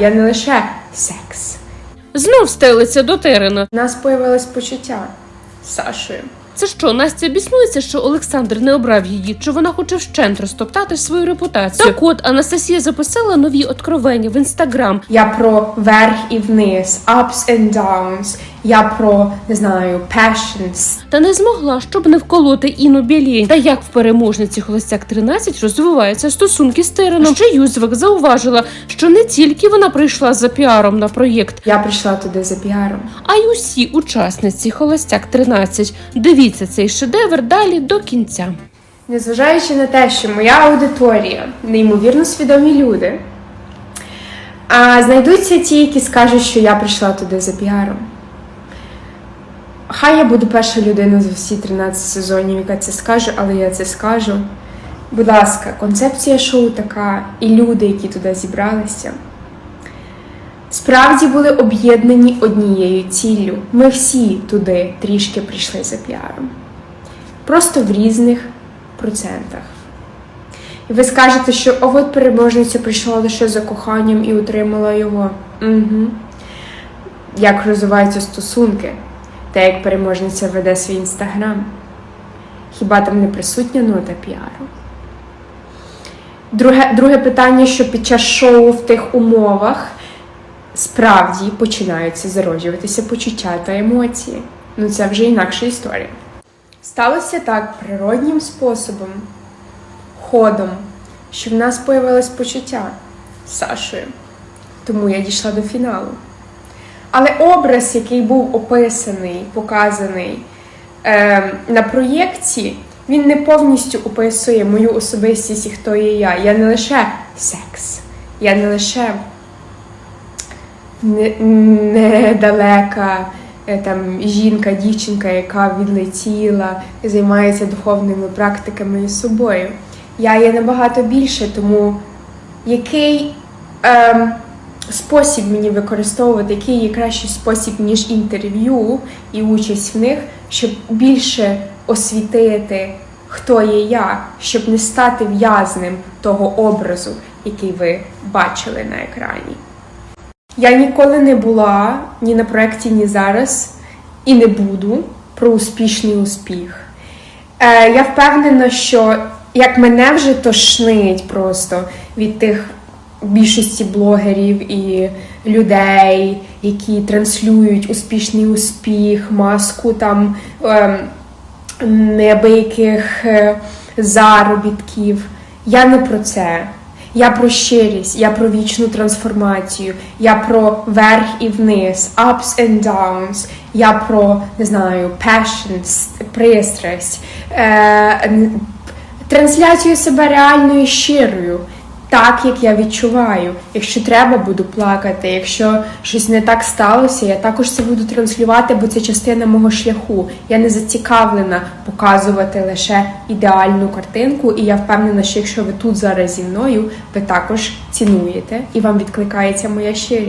я не лише секс. Знов стелиться до терена. У нас появилось почуття з Сашою. Це що, Настя біснується, що Олександр не обрав її, чи вона хоче вщент розтоптати свою репутацію? Так от Анастасія записала нові откровення в інстаграм. Я про верх і вниз, ups and downs. Я про не знаю, passions. Та не змогла, щоб не вколоти Іну Білєнь. Та як в переможниці Холостяк 13 розвиваються стосунки з Тереном. Ще Юзвик зауважила, що не тільки вона прийшла за піаром на проєкт, Я прийшла туди за піаром. а й усі учасниці Холостяк 13. Дивіться цей шедевр далі до кінця. Незважаючи на те, що моя аудиторія неймовірно свідомі люди, а знайдуться ті, які скажуть, що я прийшла туди за піаром. Хай я буду перша людина за всі 13 сезонів, яка це скаже, але я це скажу. Будь ласка, концепція шоу така, і люди, які туди зібралися, справді були об'єднані однією ціллю. Ми всі туди трішки прийшли за піаром. Просто в різних процентах. І ви скажете, що о, от переможниця прийшла лише за коханням і отримала його. Угу. Як розвиваються стосунки, та як переможниця веде свій інстаграм. Хіба там не присутня нота піару? Друге, друге питання, що під час шоу в тих умовах справді починаються зароджуватися почуття та емоції. Ну це вже інакша історія. Сталося так природнім способом, ходом, що в нас появилось почуття з Сашою. Тому я дійшла до фіналу. Але образ, який був описаний, показаний е, на проєкті, він не повністю описує мою особистість і хто є я. Я не лише секс, я не лише не- недалека е, там жінка, дівчинка, яка відлетіла і займається духовними практиками із собою. Я є набагато більше, тому який ем, спосіб мені використовувати, який є кращий спосіб, ніж інтерв'ю і участь в них, щоб більше освітити, хто є я, щоб не стати в'язнем того образу, який ви бачили на екрані. Я ніколи не була ні на проєкті, ні зараз, і не буду про успішний успіх. Е, я впевнена, що як мене вже тошнить просто від тих більшості блогерів і людей, які транслюють успішний успіх, маску там ем, неабияких е, заробітків. Я не про це. Я про щирість, я про вічну трансформацію, я про верх і вниз, ups and downs, я про не знаю, passion, пристрасть, е, трансляцію себе реальною щирою, так як я відчуваю. Якщо треба, буду плакати. Якщо щось не так сталося, я також це буду транслювати, бо це частина мого шляху. Я не зацікавлена показувати лише ідеальну картинку, і я впевнена, що якщо ви тут зараз зі мною, ви також цінуєте і вам відкликається моя щирість.